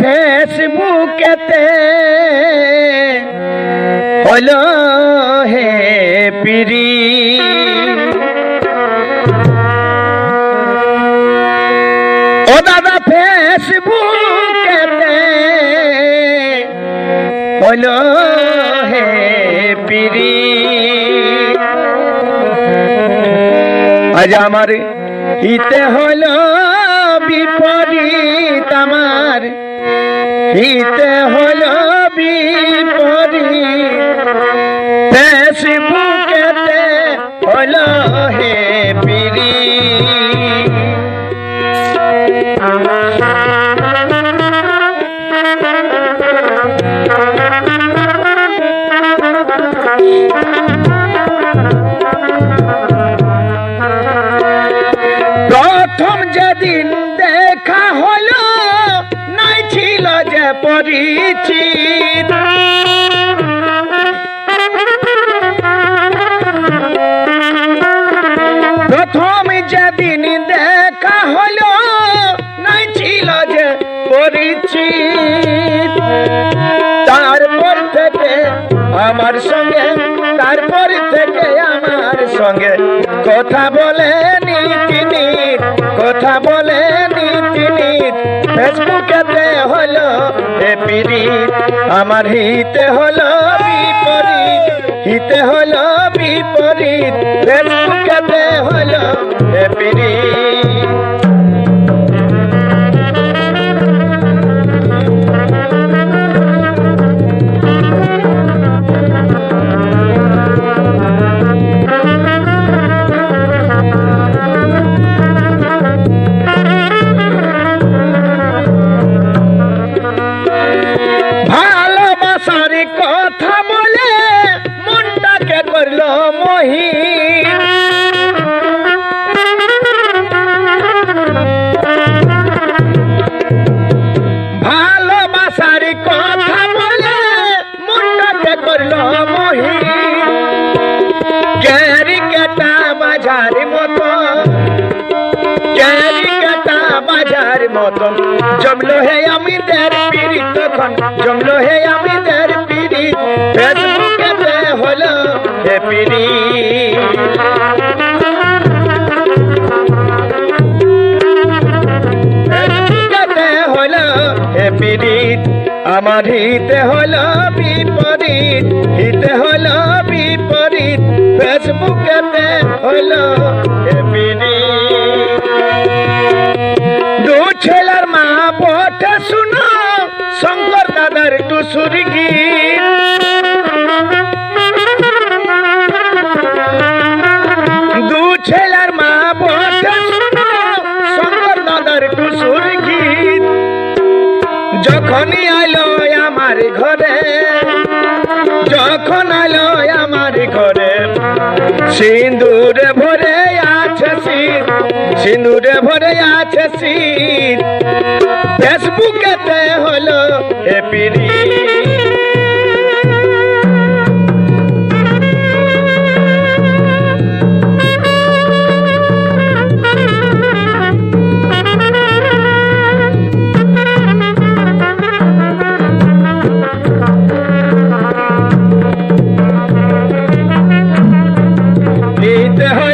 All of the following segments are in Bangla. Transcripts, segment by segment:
ফেসবুকেতে হলো হে পিরি। ও দাদা, ফেসবুকেতে হলো হে পিরি। আজ আমার ইতে হলো বিপরীত আমার হিতে হলো বিপরি। ফেসবুকেতে হলো হে পিরি পরিচিত। প্রথম যেদিন দেখা হলো, নাই ছিল যে পরিচিত। তারপর থেকে আমার সঙ্গে, তারপর থেকে আমার সঙ্গে কথা বলে তিনি, কথা বলে তিনি। এ পিরিত আমার হিতে হলো বিপরীত হিতে হলো বিপরীত হলো এ পিরিত বাজার মতো। কাটা বাজার মতন জমলো হে আমিদের পিড়িত তখন জমলো হে হলো হে পিড়িত। ফেসবুকেতে হলো হে পিড়িত। আমার হিতে হলো বিপরীত। হিতে হলো ফেসবুকেতে হলো হে পিড়িত দু ছেলের মা বটে শুনো, শঙ্কর দাদার টুসুর গীত। দু ছেলের মা বটে শুনো, শঙ্কর দাদার টুসুর গীত। যখনই আলো আমার ঘরে, যখন আলো আমার ঘরে সিন্দুরে ভরে আছে শীত সিন্দুরে ভরে আছে শীত ফেসবুকেতে হলো এপিরি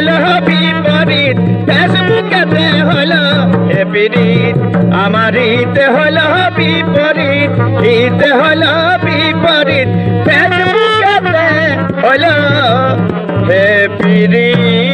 হলো বিপরীত। ফেসবুকেতে হলো এপিরিত। আমার ইতে হলো বিপরীত। ইতে হলো বিপরীত। ফেসবুকেতে হলো এপিরিত।